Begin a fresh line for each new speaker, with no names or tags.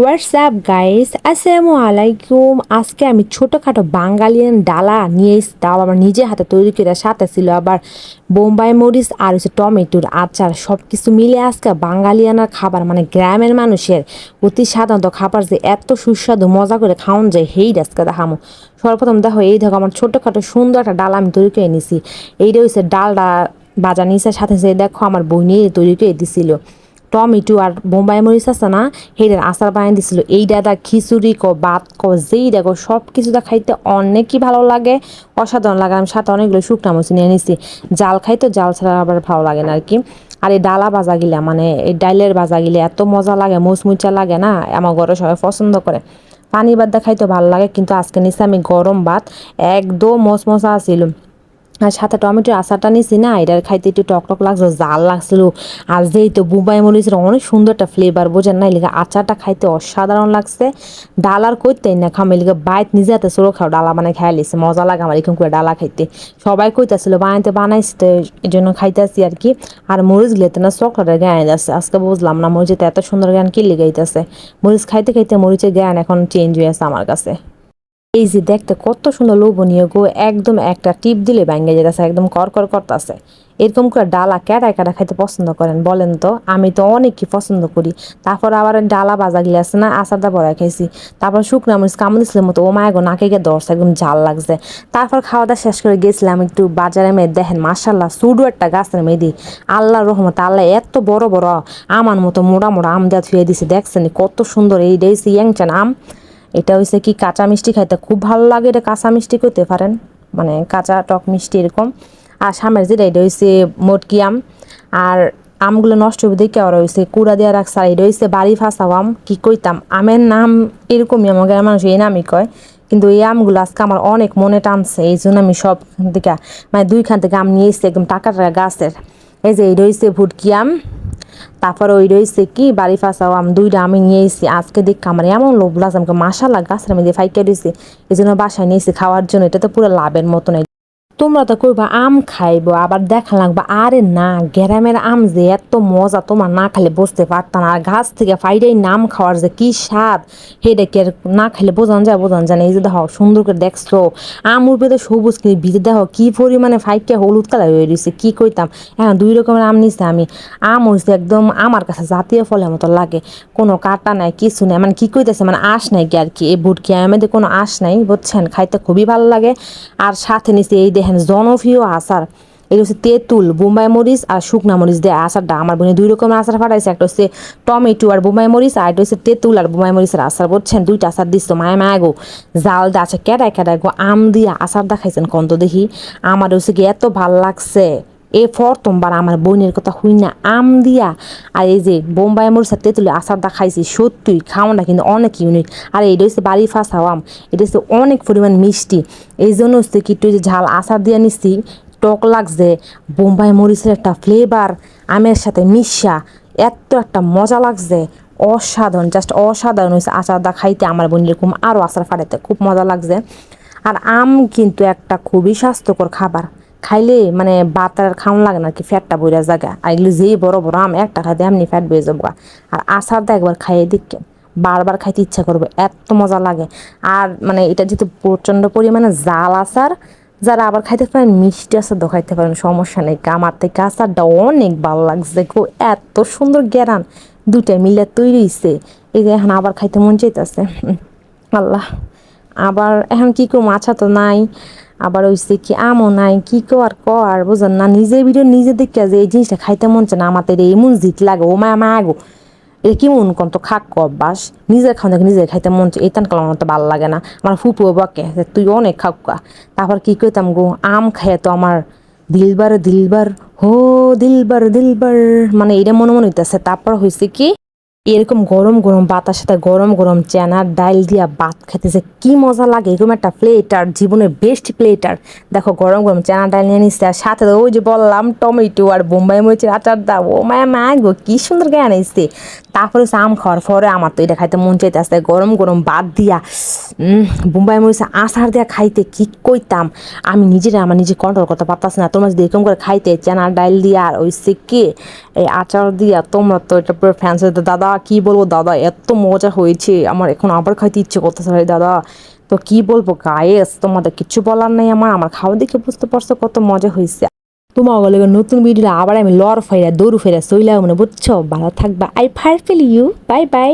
WhatsApp guys আসসালামু আলাইকুম আজকে আমি ছোটোখাটো বাঙালিয়ান ডালা নিয়ে তাও আমার নিজে হাতে তৈরি করে সাথে ছিল আবার বোম্বাই মরিচ আর হচ্ছে টমেটোর আচার। সব কিছু মিলে আজকে বাঙালিয়ানার খাবার মানে গ্রামের মানুষের অতি সাধারণত খাবার যে এত সুস্বাদু, মজা করে খাওয়ান যায়, হেই আজকে দেখামো। সর্বপ্রথম দেখো, এই দেখো আমার ছোটোখাটো সুন্দর একটা ডালা আমি তৈরি করে নিছি এইটা হচ্ছে ডালটা বাজা নিচে সাথে সাথে দেখো আমার বই নিয়ে তৈরি করে দিছিল। টমেটো আর বোম্বাই মরিচ আছে না সেইটার আচার বানিয়ে দিছিল। এইটা দা খিচুড়ি ক, ভাত ক, যেই দেখো সব কিছুটা খাইতে অনেকই ভালো লাগে। অসাধারণ লাগে, আমি সাথে অনেকগুলো শুকনা মরিচ নিয়ে নিছি জাল খাই তো জাল ছাড়া আবার ভালো লাগে না আর কি আর এই ডালা ভাজা গিলা মানে এই ডাইলের ভাজা গিলে, এত মজা লাগে, মুচমুচা লাগে না, আমার ঘরে সবাই পছন্দ করে। পানি ভাত দা খাইতে ভালো লাগে, কিন্তু আজকে নিচে আমি গরম ভাত, একদম মচমচা আছিল। আর সাথে টমেটোর আচারটা নিছি না, এটার খাইতে একটু টক টক লাগছিল জাল লাগছিল। আর যেই তো বুবাই মরিচের অনেক সুন্দর একটা ফ্লেভার বোঝেন না? এলিগে আচারটা খাইতে অসাধারণ লাগছে। ডাল আর কইতেই না খাম এলিগে বাইত নিজে হাতে সরো খাও, ডালা বানাই খাই লিছে মজা লাগে আমার এরকম করে ডালা খাইতে। সবাই কইতাছিল, বানাইতে বানাইছি তো এই জন্য খাইতেছি আর কি। আর মরিচ গিলেতে না চকলেটের জ্ঞান যাচ্ছে আজকে বুঝলাম না মরিচেতে এত সুন্দর জ্ঞান কি লেগে লেগেইতেছে মরিচ খাইতে খাইতে মরিচের জ্ঞান এখন চেঞ্জ হয়ে আছে আমার কাছে। এই যে দেখতে কত সুন্দর লোভনীয় গো, একদম একটা টিপ দিলে ব্যাঙ্গে যেতেছে, একদম কর কর, করতেছে। এরকম করে ডালা ক্যাটা ক্যাটা খাইতে পছন্দ করেন, বলেন তো, আমি তো অনেকই পছন্দ করি। তারপর আবার ডালা বাজা গিয়ে আছে না, আচারটা বড়াই খাইছি। তারপর শুকনো মরিচ, কামড় দিছিলাম মতো ও মায় গো নাকে গিয়ে দর্শ একদম ঝাল লাগছে। তারপর খাওয়া দাওয়া শেষ করে গেছিলাম একটু বাজারে মেয়ে, দেখেন মাসাল্লাহ সুডু একটা গাছের মেয়েদি আল্লাহ রহমত, আল্লাহ এত বড় বড়, আমার মতো মোড়া মোড়া আম দেওয়া থুয়ে দিছে, দেখছেন কত সুন্দর এই ডেইসি ইয়াংচান আম। এটা হচ্ছে কি কাঁচা মিষ্টি খাইতে খুব ভালো লাগে এটা কাঁচা মিষ্টি করতে পারেন। মানে কাঁচা টক মিষ্টি এরকম। আর সামের যেটা, এটা হচ্ছে মোটকি আম। আর আমগুলো নষ্ট হবে দেখে ওরা হয়েছে কুড়া দেওয়া রাখছে। আর এটা হচ্ছে বাড়ি ফাঁসাও আম। কি কইতাম, আমের নাম এরকমই আমার গ্রামের মানুষ এই নামই কয়। কিন্তু এই আমগুলো আজকে আমার অনেক মনে টানছে, এই জন্য আমি সব থেকে মানে দুইখান থেকে আম নিয়ে এসেছি একদম টাকা টাকা গাছের। এই যে এই রয়েছে ভুটকি আম। তারপর ওই রয়েছে কি, বাড়ি ফাঁসাও, আমি দুইটা আমি নিয়েছি আজকে দেখ আমার এমন লোভ লাগছে, আমাকে মাসালা গাছের মধ্যে ফাইকা দিয়েছি এই জন্য বাসায় নিয়েছি খাওয়ার জন্য। এটা তো পুরো লাভের মতো মতন তোমরা তো কইবা আম খাইবো, আবার দেখা লাগবা আরে না, গ্রামের আম যে এত মজা তোমার না খাইলে বুঝতে পারতাম আর গাছ থেকে ফাইডাই নাম খাওয়ার যে কি স্বাদ হেডে কে না খাইলে বোঝান যায় বোঝান যায় এই যে দেখো, সুন্দর করে দেখছ, আম উঠবে সবুজ কিন্তু ভিজে দেখো, কি পরিমাণে ফাইকে হলুদ কালার হয়ে রয়েছে কি কইতাম? এখন দুই রকমের আম নিছে আমি। আম হয়েছে একদম আমার কাছে জাতীয় ফলের মতো লাগে, কোনো কাটা নাই, কিছু নাই মানে কি কইতেছে মানে আশ নাই কি আর কি, এই বুটকি আমাদের কোনো আশ নাই, বুঝছেন? খাইতে খুবই ভালো লাগে। আর সাথে নিছে এই দেখেন জনপ্রিয় আচার। এটা হচ্ছে তেঁতুল, বোম্বাই মরিচ আর শুকনা মরিচ দিয়ে আচারটা। আমার বোনে দুই রকমের আচার ফাটাইছে, একটা হচ্ছে টমেটো আর বোম্বাই মরিচ, আর একটা হচ্ছে তেঁতুল আর বোম্বাই মরিচের আচার। বলছেন দুইটা আচার দিচ্ছ মায় মায় গো। জাল দিয়ে আছে কেটায় কেটায় গো, আম দিয়ে আচার দেখাইছেন কন্ত দেখি। আমার হচ্ছে কি এত ভালো লাগছে। এ প্রথমবার আমার বোনের কথা হই না আম দিয়া। আর এই যে বোম্বাই মরিচা তেঁতুলি আচারটা খাইছি, সত্যি খাওয়াটা কিন্তু অনেক ইউনিক আর এটা হচ্ছে বাড়ি ফাঁসা আম, এটা হচ্ছে অনেক পরিমাণ মিষ্টি। এই জন্য হচ্ছে কি একটু যে ঝাল আচার দিয়ে নিচ্ছি টক লাগছে, বোম্বাই মরিচের একটা ফ্লেভার আমের সাথে মিশা, এত একটা মজা লাগছে। অসাধারণ জাস্ট অসাধারণ হয়েছে আচারটা খাইতে, আমার বোন এরকম আরও আচার ফাটাইতে, খুব মজা লাগছে। আর আম কিন্তু একটা খুবই স্বাস্থ্যকর খাবার। খাইলে মানে বাতার খাওয়ান লাগে না কি ফ্যাটটা বইরা জায়গা আর এগুলো যেই বড় বড় আম, একটা খাইতে এমনি ফ্যাট বয়ে যাব আর আচারটা একবার খাইয়ে দিকেন বারবার খাইতে ইচ্ছা করবে, এত মজা লাগে। আর মানে এটা যেহেতু প্রচণ্ড পরিমাণে জাল আচার, যারা আবার খাইতে পারেন, মিষ্টি আচার তো খাইতে পারেন, সমস্যা নেই। আমার থেকে আচারটা অনেক ভালো লাগছে গো, এত সুন্দর গ্যারান দুইটা মিলে তৈরি হয়েছে এই যে এখন আবার খাইতে মন চাইতেছে। আল্লাহ। আবার এখন কি করব মাছা তো নাই। আবার হইছে কি আমও নাই, কি কো আর ক কর, বুঝেন না? নিজে ভিডিও নিজে দেখে যে এই জিনিসটা খাইতে মন না, আমাদের এমন জিত লাগে, ও মায়া মায়া গো। এটা কি মন কম তো খাক ক অভ্যাস নিজের খাওয়া দেখে নিজের খাইতে মন এই তান কালাম তো ভালো লাগে না। আমার ফুপু বকে তুই অনেক খাক্কা তারপর কি কইতাম গো, আম খাইয়ে তো আমার দিলবার দিলবার, হো, দিলবার দিলবার মানে এটা মনে মনে হইতেছে। তারপর হয়েছে কি এরকম গরম গরম বাতার সাথে গরম গরম চেনার ডাল দিয়া ভাত খেতেছে কি মজা লাগে, এরকম একটা প্লেটার জীবনের বেস্ট প্লেটার দেখো, গরম গরম চেনা ডাল নিয়ে নিচ্ছে আর সাথে ওই যে বললাম টমেটো আর বোম্বাই মরিচের আচার দাও। ও মায়া, মায় গো, কী সুন্দর জ্ঞান এসছে তারপরে আম খাওয়ার পরে আমার তো এটা খাইতে মন চাইতে আসতে গরম গরম বাদ দিয়া বোম্বাই মরিচে আচার দিয়া খাইতে কি কইতাম? আমি নিজেরা, আমার নিজে কন্ট্রোল করতে পারতাছি না। তোমরা যদি এরকম করে খাইতে চেনা ডাইল দিয়া আর ওই সিকে এই আচার দিয়া, তোমরা তো এটা পুরো ফ্যান্স দাদা, কি বলব, দাদা, এত মজা হয়েছে, আমার এখন আবার খাইতে ইচ্ছে করতেছে দাদা। তো কি বলব গায়েস তোমাদের কিছু বলার নেই আমার আমার খাওয়া দেখে বুঝতে পারছ কত মজা হয়েছে তোমার বলে নতুন ভিডিও আবার আমি লড় ফেরা দৌড় ফেরা সইলা মানে বুঝছ? ভালো থাকবা। I far fell you bye bye